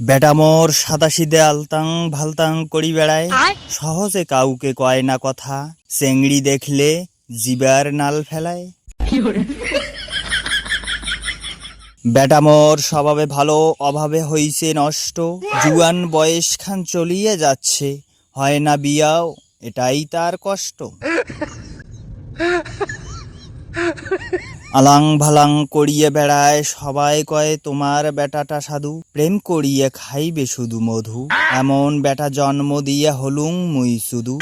বেটা মোর সাদাসিদে আলতাং ভালতাং করি বেড়ায়। সহজে কাউকে কয় না কথা চেংড়ি দেখলে জিবার নাল ফেলায়। বেটা মোর স্বভাবে ভালো অভাবে হইছে নষ্ট। জুয়ান বয়স খান চলিয়ে যাচ্ছে হয় না বিয়াও এটাই তার কষ্ট। আলাং ভালাং করিয়ে বেড়ায় সবাই কয় তোমার বেটাটা সাধু। প্রেম করিয়ে খাইবে শুধু মধু। এমন বেটা জন্ম দিয়ে হলুং মুই শুধু।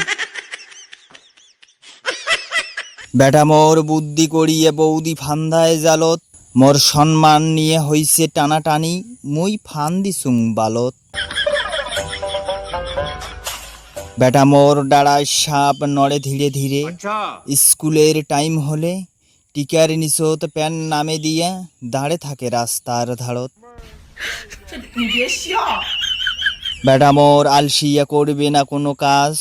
বেটা মোর বুদ্ধি করিয়ে বৌদি ফান্দায় জালত। মোর সম্মান নিয়ে হইছে টানাটানি মুই ফান দিছুং বালত। বেটা মোর ডাড়ায় সাপ নড়ে ধীরে ধীরে। স্কুলের টাইম হলে টিকার নিচত প্যান নামে দিয়া দাঁড়ে থাকে রাস্তার ধারত। বেটা মোর আলসিয়া করবে না কোনো কাজ।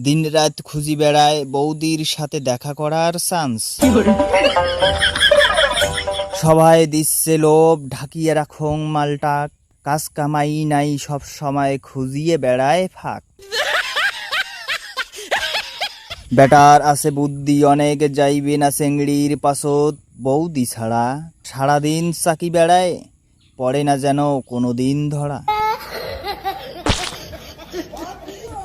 দিন রাত খুঁজি বেড়ায় বৌদির সাথে দেখা করার চান্স। সবাই দিচ্ছে লোভ, ঢাকিয়ে রাখং মালটাক। কাজ কামাই নাই সব সময় খুঁজিয়ে বেড়ায় ফাঁক। বেটার আছে বুদ্ধি, অনেক যাইবে না চেংড়ির পাশত। বৌদি ছাড়া সারাদিন চাকি বেড়ায়, পড়ে না যেন কোনো দিন ধরা।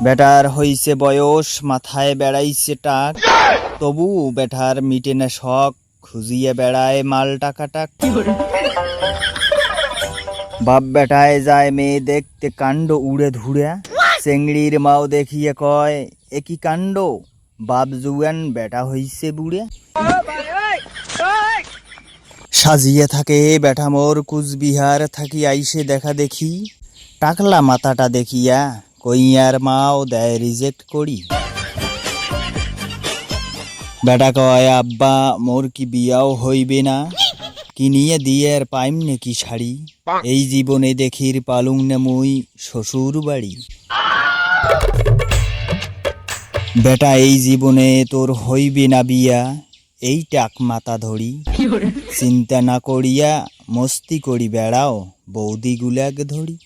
বেটার হইছে বয়স, মাথায় বেড়াইছে টাক। তবু বেটার মিটে না শখ, খুঁজিয়ে বেড়ায় মাল টাকা টাক বাপ বেটায় যায় মেয়ে দেখতে কাণ্ড উড়ে ধুড়ে। চেংড়ির মাও দেখিয়ে কয় একই কাণ্ড? বাপ জুয়ান বেটা হইছে বুড়ে। সাজিয়ে থাকে বেটা মোর কুচবিহার থাকি আইসে দেখা দেখি। টাকলা মাথাটা দেখিয়া কইয়ার মাও দেয় রিজেক্ট করি। বেটা কয় আব্বা মোর কি বিয়াও হইবে না? কিনিয়ে দিয়ের পাইম নাকি শাড়ি? এই জীবনে দেখির পালুং নে মুই শ্বশুর বাড়ি বেটা এই জীবনে তোর হইবে না বিয়া এই টাক মাথা ধরি। চিন্তা না করিয়া মস্তি করি বেড়াও বৌদি গুলাগ ধরি।